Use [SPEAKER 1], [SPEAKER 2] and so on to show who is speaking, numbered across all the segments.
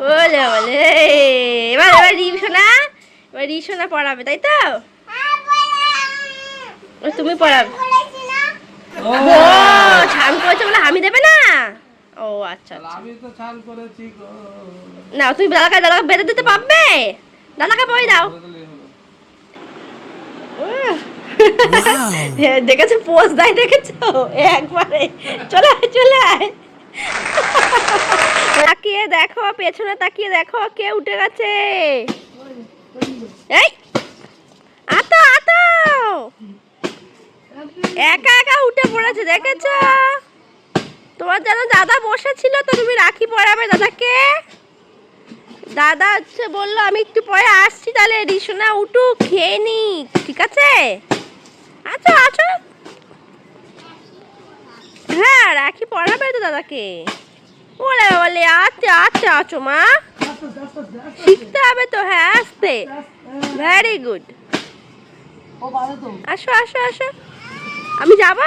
[SPEAKER 1] বলে বলে। এবার এবার রিম শোনা এবার রি শোনা পড়াবে তাই তো? তুমি পড়াবে।
[SPEAKER 2] ও।
[SPEAKER 1] ও ছান করেছে বলে হামি দেবে না? ও আচ্ছা আচ্ছা।
[SPEAKER 2] আমি তো ছান করেছি
[SPEAKER 1] না তুমি দাদাকে দাদাকে বেঁধে দিতে পারবে? দাদাকে পড়ে দাও। দেখেছ পোজ দেয় দেখেছ? একবারে। চলে আয় চলে আয়। তাকিয়ে দেখো, পেছনে তাকিয়ে দেখো, কে উঠে গেছে? এই! আতো আতো! একা একা উঠে পড়েছে, দেখেছ? তোমার যেন দাদা বসেছিল তো তুমি রাখি পরাবে, দাদাকে? দাদা হচ্ছে বলল, আমি একটু পরে আসছি, তাহলে রিসোনা উঠুক, খেয়ে নি ঠিক আছে? আচ্ছা আচ্ছা হ্যাঁ রাখি পড়াবে তো দাদাকে। বলে বলে আচ্ছা আচ্ছা আছো মা। শিখতে হবে তো হ্যাঁ আসতে। ভেরি গুড আসো আসো আসো। আমি যাব?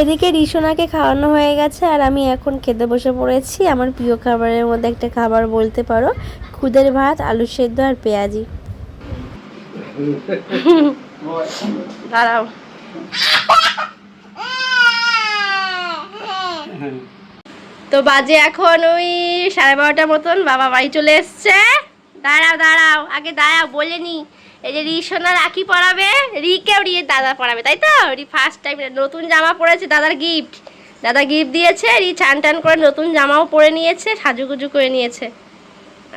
[SPEAKER 1] এদিকে রিসোনাকে খাওয়ানো হয়ে গেছে আর আমি এখন খেতে বসে পড়েছি। আমার প্রিয় খাবারের মধ্যে একটা খাবার বলতে পারো খুদের ভাত আলু সেদ্ধ আর পেঁয়াজি। দাঁড়াও। তো বাজে এখন ওই সাড়ে বারোটার মতন বাবা বাড়ি চলে এসছে। দাঁড়াও দাঁড়াও আগে দাঁড়াও বলে নি। এই যে রিসোনা রাখি পরাবে রিকেও রিয়ে দাদা পরাবে তাই তো? রি ফার্স্ট টাইম নতুন জামা পরেছে দাদার গিফট দাদা গিফট দিয়েছে রি চান টান করে নতুন জামাও পরে নিয়েছে সাজুগুজু করে নিয়েছে।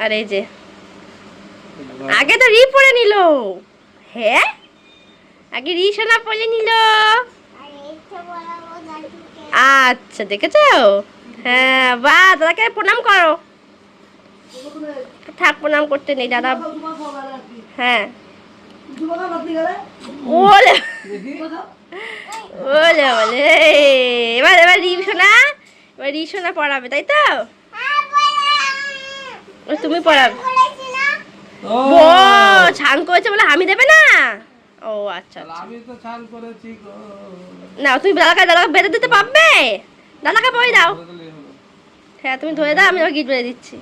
[SPEAKER 1] আর এই যে আগে তো রি পরে নিল। হ্যাঁ? আগে রি সোনা পরে নিল। আচ্ছা দেখেছ? হ্যাঁ বা দাদাকে প্রণাম করো। থাক প্রণাম করতে নেই দাদা। হ্যাঁ। ওলে ওলে ওলে। এবার এবার শোনা এবার রি শোনা পড়াবে তাই তো? তুমি পড়াবে।
[SPEAKER 2] ও
[SPEAKER 1] ছান করেছে বলে হামি দেবে না? ও আচ্ছা
[SPEAKER 2] আমি তো ছান করেছি গো।
[SPEAKER 1] না তুমি দাদাকে দাদাকে বেঁধে দিতে পারবে? দাদাকে পড়ে দাও। হ্যাঁ তুমি ধরে দাও আমি ওর গিট বেঁধে দিচ্ছি।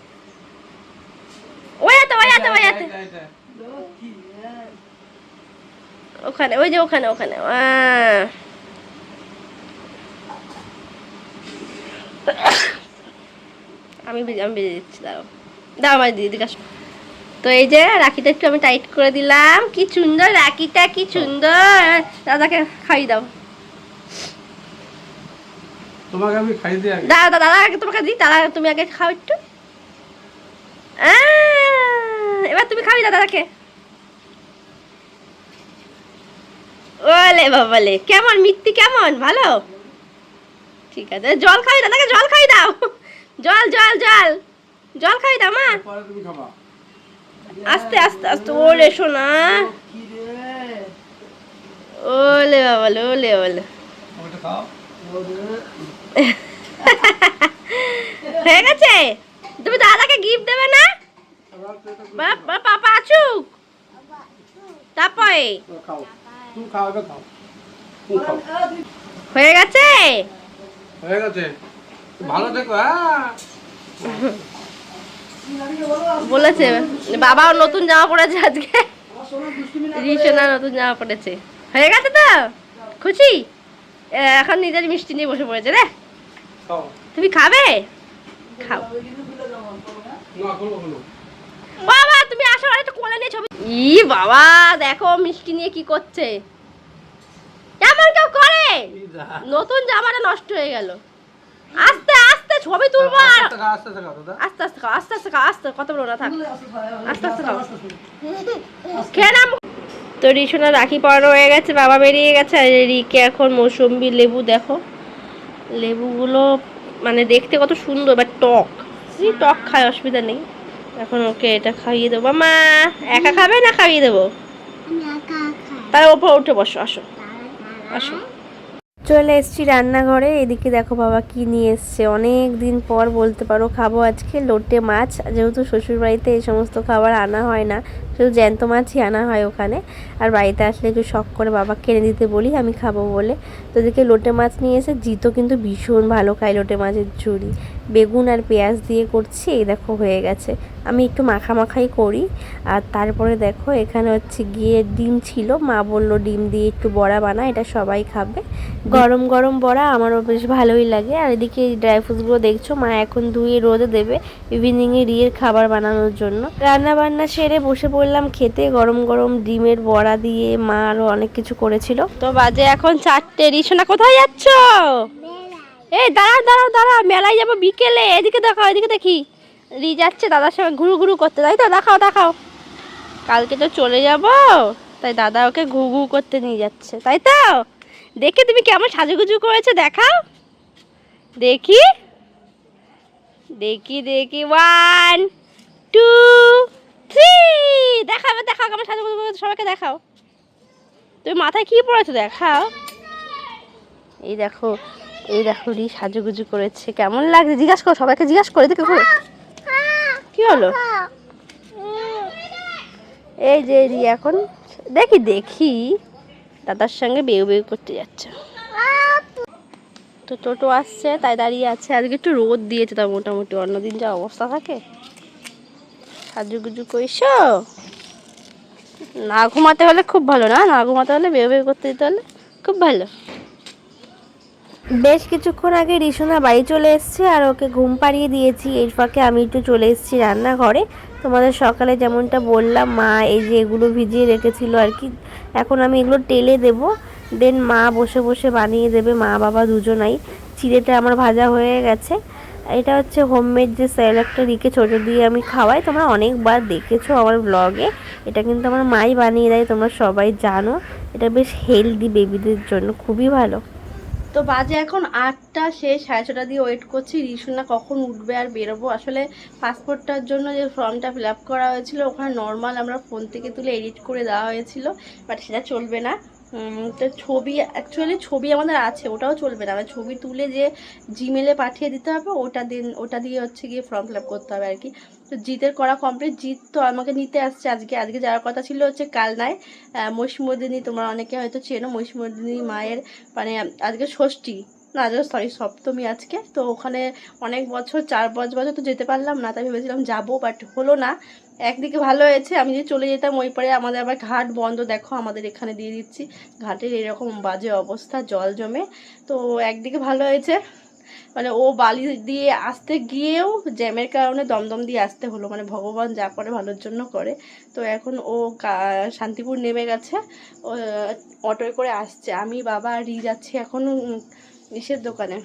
[SPEAKER 1] ওই এত ওই এত ওই
[SPEAKER 2] এটা, এটা।
[SPEAKER 1] ওখানে ওই যে ওখানে ওখানে। আমি আমি বেজে দিচ্ছি দাঁড়াও। দাও আমার দিদি কাছ। তো এই যে রাখিটা একটু আমি টাইট করে দিলাম। কি সুন্দর রাখিটা কি সুন্দর। দাদাকে খাইয়ে দাও।
[SPEAKER 2] তোমাকে আমি খাই দিই আগে।
[SPEAKER 1] দাদা দাদা আগে তোমাকে দিই দাদা তুমি আগে খাও একটু। এবার তুমি খাবি দাদাকে। ওলে বাবালে কেমন মিত্তি কেমন? ভালো? ঠিক আছে জল খাই দাদাকে জল খাই দাও। জল জল জল। জল খাই দাও মা।
[SPEAKER 2] তুমি খাবা।
[SPEAKER 1] আস্তে আস্তে আস্তে ওলে শোনা। ওলে বাবালে ওলে ওলে হয়ে গেছে? তুমি দাদাকে গিফট দেবে না? পাপা আছুক তারপরে? হয়ে গেছে?
[SPEAKER 2] হয়ে গেছে। ভালো থেকো হ্যাঁ।
[SPEAKER 1] বলেছে বাবাও নতুন জামা পড়েছে আজকে। রিসোনা নতুন জামা পড়েছে। হয়ে গেছে তো? খুশি? এখন নিজের মিষ্টি নিয়ে বসে পড়েছে রে। তুমি খাবে? খাও। বাবা তুমি আসো আর কোলে নিয়ে ছবি ই বাবা দেখো মিষ্টি নিয়ে কি করছে। এমন কেউ করে? নতুন জামাটা নষ্ট হয়ে গেল। আস্তে আস্তে। ছবি তুলবো আর
[SPEAKER 2] আস্তে আস্তে খাও
[SPEAKER 1] আস্তে আস্তে খাও আস্তে আস্তে খাও আস্তে কত বড় না থাক। আস্তে আস্তে খাও খেয়ে নাম তো রিসোনা রাখি পরানো হয়ে গেছে বাবা বেরিয়ে গেছে আর রিকে এখন মৌসুম্বি লেবু দেখো। লেবুগুলো মানে দেখতে কত সুন্দর বা টক। এই টক খায় অসুবিধা নেই। এখন ওকে এটা খাইয়ে দেবো। মা একা খাবে না খাইয়ে দেবো? তাহলে ওপর উঠে বসো আসো। আসো। চলে এসছি রান্নাঘরে। এদিকে দেখো বাবা কি নিয়ে এসছে। অনেক দিন পর বলতে পারো খাব আজকে। লোটে মাছ, যেহেতু শ্বশুরবাড়িতে এই সমস্ত খাবার আনা হয় না শুধু জ্যান্ত মাছই আনা হয় ওখানে। আর বাড়িতে আসলে একটু শখ করে বাবা কিনে দিতে বলি, আমি খাব বলে। তো এদিকে লোটে মাছ নিয়ে এসে জিতো কিন্তু ভীষণ ভালো খায় লোটে মাছের ঝুড়ি। বেগুন আর পেঁয়াজ দিয়ে করছি, এই দেখো হয়ে গেছে। আমি একটু মাখা মাখাই করি। আর তারপরে দেখো, এখানে হচ্ছে গিয়ে ডিম ছিল, মা বলল ডিম দিয়ে একটু বড়া বানা এটা সবাই খাবে। গরম গরম বড়া আমারও বেশ ভালোই লাগে। আর এদিকে ড্রাই ফ্রুটসগুলো দেখছ, মা এখন ধুয়ে রোদে দেবে ইভিনিংয়ে রিয়ের খাবার বানানোর জন্য। রান্না বান্না সেরে বসে পড়লাম খেতে, গরম গরম ডিমের বড়া দিয়ে মা আরও অনেক কিছু করেছিল। তো বাজে এখন চারটে। রিসোনা, কোথায় যাচ্ছ? এই দাঁড়াও দাঁড়াও দাঁড়াও মেলায় যাব বিকেলে। এদিকে দেখাও, এদিকে দেখি। রি যাচ্ছে দাদার সঙ্গে ঘুরু ঘুরু করতে। তাই তো? দেখাও দেখাও। কালকে তো চলে যাব। তাই দাদা ওকে ঘু ঘু করতে নিয়ে যাচ্ছে। তাই তো? দেখে তুমি কেমন সাজুগুজু করেছ, দেখাও। দেখি। দেখি দেখি। ওয়ান টু থ্রি দেখাবে, দেখাও সাজুগুজু করেছ সবাইকে দেখাও। তুমি মাথায় কি পড়েছো, দেখাও। এই দেখো এই দেখো, রি সাজুগুজু করেছে, কেমন লাগছে, জিজ্ঞাসা করো, সবাইকে জিজ্ঞাসা করে দেখো কি হলো? এই যে রি এখন, দেখি দেখি, দাদার সঙ্গে বেউ বেউ করতে যাচ্ছে। তো টোটো আসছে, তাই দাঁড়িয়ে আছে, আজকে একটু রোদ দিয়েছে তা মোটামুটি অন্যদিন যা অবস্থা থাকে। সাজুগুজু কইছো না ঘুমাতে হলে খুব ভালো, না? না ঘুমাতে হলে বেউ বেউ করতে দিতে হলে খুব ভালো। বেশ কিছুক্ষণ আগে রিসোনা বাড়ি চলে এসেছে আর ওকে ঘুম পাড়িয়ে দিয়েছি। এর ফাঁকে আমি একটু চলে এসেছি রান্নাঘরে। তোমাদের সকালে যেমনটা বললাম, মা এই যে এগুলো ভিজিয়ে রেখেছিল আর কি, এখন আমি এগুলো টেলে দেব। দেন মা বসে বসে বানিয়ে দেবে, মা বাবা দুজনাই। চিড়েটা আমার ভাজা হয়ে গেছে। এটা হচ্ছে হোমমেড যে স্যালাডটা রিকে ছোটো দিয়ে আমি খাওয়াই, তোমরা অনেকবার দেখেছ আমার ব্লগে এটা কিন্তু আমার মাই বানিয়ে দেয়, তোমরা সবাই জানো। এটা বেশ হেলদি বেবিদের জন্য, খুবই ভালো। তো বাজে এখন আটটা শেষ সাড়ে ছটা দিয়ে ওয়েট করছি, রিসুনা কখন উঠবে আর বেরোবো। আসলে পাসপোর্টটার জন্য যে ফর্মটা ফিল আপ করা হয়েছিল, ওখানে নর্মাল আমরা ফোন থেকে তুলে এডিট করে দেওয়া হয়েছিল বাট সেটা চলবে না। তো ছবি অ্যাকচুয়ালি ছবি আমাদের আছে, ওটাও চলবে না। মানে ছবি তুলে যে জিমেলে পাঠিয়ে দিতে হবে, ওটা দিন, ওটা দিয়ে হচ্ছে গিয়ে ফর্ম ফিল করতে হবে আর কি। তো জিতের করা কমপ্লিট জিত তো আমাকে নিতে আসছে আজকে। আজকে যাওয়ার কথা ছিল হচ্ছে কাল কালনায় মহিষমর্দিনী তোমরা অনেকে হয়তো চেনো মহিষমর্দিনী মায়ের মানে আজকে ষষ্ঠী। না সরি সপ্তমী আজকে। তো ওখানে অনেক বছর, চার পাঁচ বছর তো যেতে পারলাম না, তাই ভেবেছিলাম যাব বাট হলো না। একদিকে ভালো হয়েছে, আমি যে চলে যেতাম ওই পারে আমাদের আবার ঘাট বন্ধ, দেখো আমাদের এখানে দিয়ে দিচ্ছি। ঘাটের এরকম বাজে অবস্থা, জল জমে। তো একদিকে ভালো হয়েছে মানে ও বালি দিয়ে আসতে গিয়েও জ্যামের কারণে দমদম দিয়ে আসতে হলো মানে ভগবান যা করে ভালোর জন্য করে। তো এখন ও শান্তিপুর নেমে গেছে অটোয় করে আসছে। আমি, বাবা রি যাচ্ছি এখন ইসের দোকানে।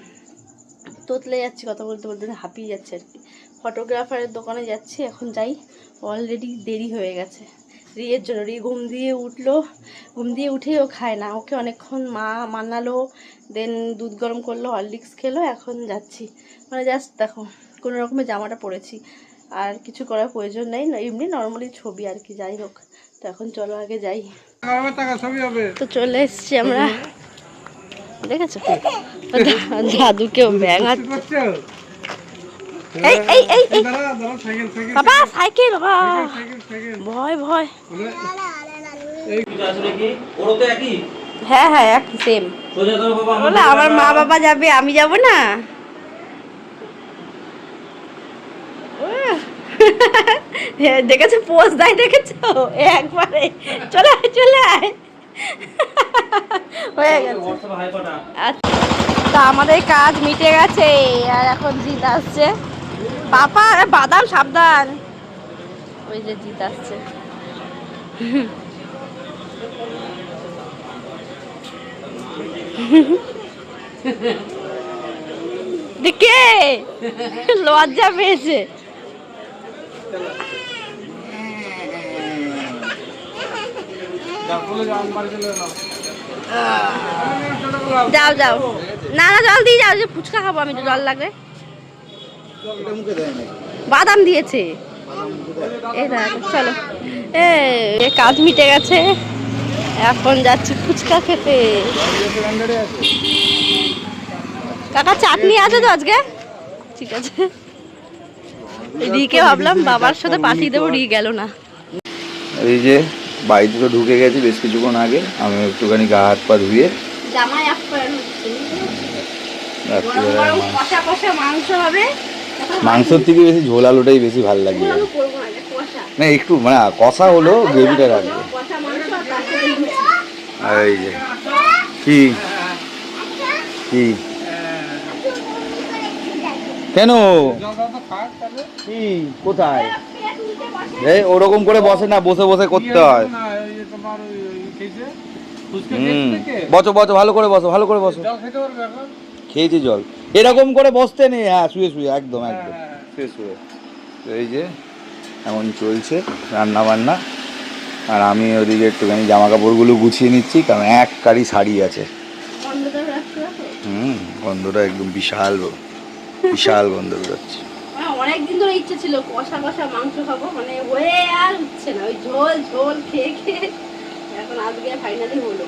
[SPEAKER 1] তোতলে যাচ্ছি, কথা বলতে বলতে হাঁপিয়ে যাচ্ছে আর কি। ফটোগ্রাফারের দোকানে যাচ্ছি, এখন যাই। অলরেডি দেরি হয়ে গেছে। রিয়ের জন্য রি ঘুম দিয়ে উঠল ঘুম দিয়ে উঠেই ও খায় না। ওকে অনেকক্ষণ মা মানালো দেন দুধ গরম করল হরলিক্স খেলো এখন যাচ্ছি। মানে জাস্ট দেখো কোনো রকমের জামাটা পরেছি। আর কিছু করার প্রয়োজন নেই এমনি নর্মালি ছবি আর কি যাই হোক। তো এখন চলো আগে যাই। তো চলে এসছি আমরা। দেখেছ? দাদুকেও ব্যাং
[SPEAKER 2] বুঝতে পারছ
[SPEAKER 1] এই এই এই এই বাবা সাইকেল। ভয় ভয়। হ্যাঁ হ্যাঁ একই সেম বলে আমার মা বাবা যাবে আমি যাব না? হ্যাঁ, দেখেছ পোজ দেয় দেখেছ? একবারে। চলে আয় চলে আয়। হয়ে গেছে। আচ্ছা, তা আমাদের কাজ মিটে গেছে আর এখন জিত আসছে। পাপা বাদাম সাবধান। ওই যে জিত আসছে। দেখে লজ্জা পেয়েছে।
[SPEAKER 2] যাও
[SPEAKER 1] যাও। না না, জল দিয়ে যাও, যে ফুচকা খাব আমি তো জল লাগবে। বাদাম দিয়েছে। এই দেখ চলো। এ কাজ মিটে গেছে। এখন যাচ্ছি ফুচকা খেতে। কাকা চাটনি আছে তো আজকে? ঠিক আছে। রিকে ভাবলাম বাবার সাথে পাঠিয়ে দেবো রি গেল না।
[SPEAKER 3] এই যে বাড়িতে তো ঢুকে গেছি বেশ কিছুক্ষণ আগে। আমি একটুখানি গা হাত পা ধুয়ে
[SPEAKER 1] জামাই কষা মাংস হবে।
[SPEAKER 3] মাংসর থেকে বেশি ঝোল আলুটাই বেশি ভালো লাগে।
[SPEAKER 1] না
[SPEAKER 3] একটু মানে কষা হলো গ্রেভিটা রাখবে এই যে কি? কি? কেন? কি? কোথায়? এই ওরকম করে বসে না বসে বসে করতে হয়। বসো বসো ভালো করে বসো ভালো করে বসো।
[SPEAKER 2] জল খেতে পারবে এখন?
[SPEAKER 3] খেয়েছি জল। এরকম করে বসতে নেই হ্যাঁ শুয়ে শুয়ে একদম একদম।
[SPEAKER 2] হ্যাঁ।
[SPEAKER 3] শুয়ে শুয়ে। তো এই যে এমন চলছে রান্না বান্না আর আমি ওদিকে একটুখানি জামা কাপড়গুলো গুছিয়ে নিচ্ছি কারণ এক কারি শাড়ি আছে। হুম গন্ধটা একদম বিশাল বিশাল গন্ধ বেরোচ্ছে।
[SPEAKER 1] অনেকদিন ধরে ইচ্ছে ছিল কষা কষা মাংস খাব মানে হয়ে আর হচ্ছে না ওই ঝোল ঝোল খেয়ে খেয়ে। এখন আজকে ফাইনালি হলো।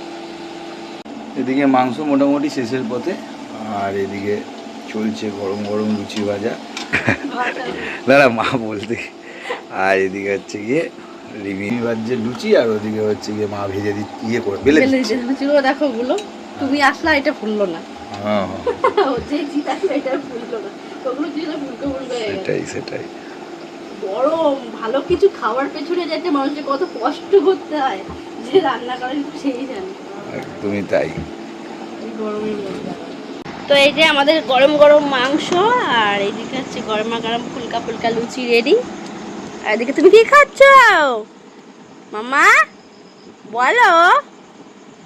[SPEAKER 3] এদিকে মাংস মোটামুটি শেষের পথে। আর এদিকে চলছে গরম গরম লুচি ভাজা। দাঁড়া মা বলতে। আর এদিকে হচ্ছে গিয়ে রিমি ভাজছে লুচি আর ওদিকে হচ্ছে গিয়ে মা ভেজে দি ইয়ে করে বেলে দিচ্ছে।
[SPEAKER 1] লুচিগুলো দেখো গুলো তুমি আসলা এটা ফুললো না।
[SPEAKER 3] হ্যাঁ হ্যাঁ,
[SPEAKER 1] জিতাসলো এটা ফুললো না। হয়ে গেছে।
[SPEAKER 3] সেটাই সেটাই।
[SPEAKER 1] গরম ভালো কিছু খাওয়ার পেছনে যাতে মানুষের কত কষ্ট করতে হয় যে রান্না করেন সেই জানে।
[SPEAKER 3] একদমই তাই।
[SPEAKER 1] তো এই যে আমাদের গরম গরম মাংস আর এইদিকে হচ্ছে গরমা গরম ফুলকা ফুলকা লুচি রেডি আর এদিকে তুমি কি খাচ্ছ? মামা বলো।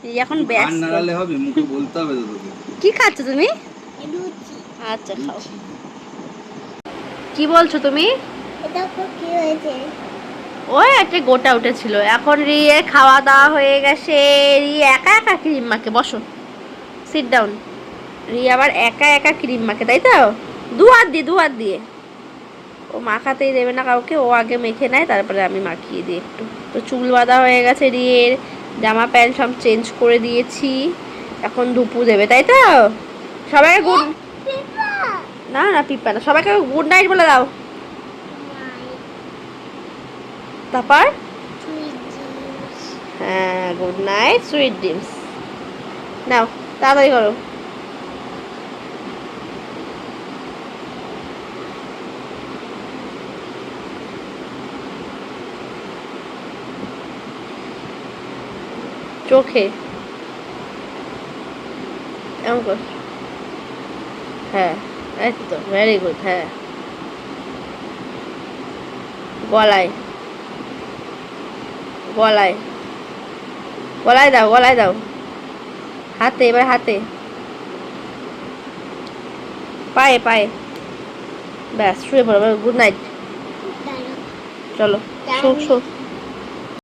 [SPEAKER 1] এই এখন
[SPEAKER 3] আর
[SPEAKER 1] ব্যস্ত।
[SPEAKER 3] নাড়ালে হবে মুখে বলতে হবে তো তোকে।
[SPEAKER 1] কি খাচ্ছ তুমি? আচ্ছা খাও। কি বলছো তুমি? ওই একটা গোটা উঠেছিল। এখন রিয়ে খাওয়া দাওয়া হয়ে গেছে। রিয়ে একা একা ক্রিম মাখে বসো। সিট ডাউন রিয়ে আবার একা একা ক্রিম মাখে তাই তো? দু হাত দিয়ে দু হাত দিয়ে। ও মাখাতেই দেবে না কাউকে ও আগে মেখে নেয় তারপরে আমি মাখিয়ে দিই একটু। তো চুল বাঁধা হয়ে গেছে রিয়ের জামা প্যান্ট সব চেঞ্জ করে দিয়েছি। এখন ধুপু দেবে তাই তো? সবাইকে গুড না না পিপা না সবাইকে গুড নাইট বলে দাও। তারপর? হ্যাঁ গুড নাইট সুইট ড্রিমস নাও তাড়াতাড়ি করো। চোখে। এমন কর হ্যাঁ এই তো ভেরি গুড হ্যাঁ। গলায়। গলায়। গলায় দাও গলায় দাও। হাতে এবার হাতে। পায়ে পায়ে। ব্যাস শুয়ে পড়ো গুড নাইট চলো শো শো।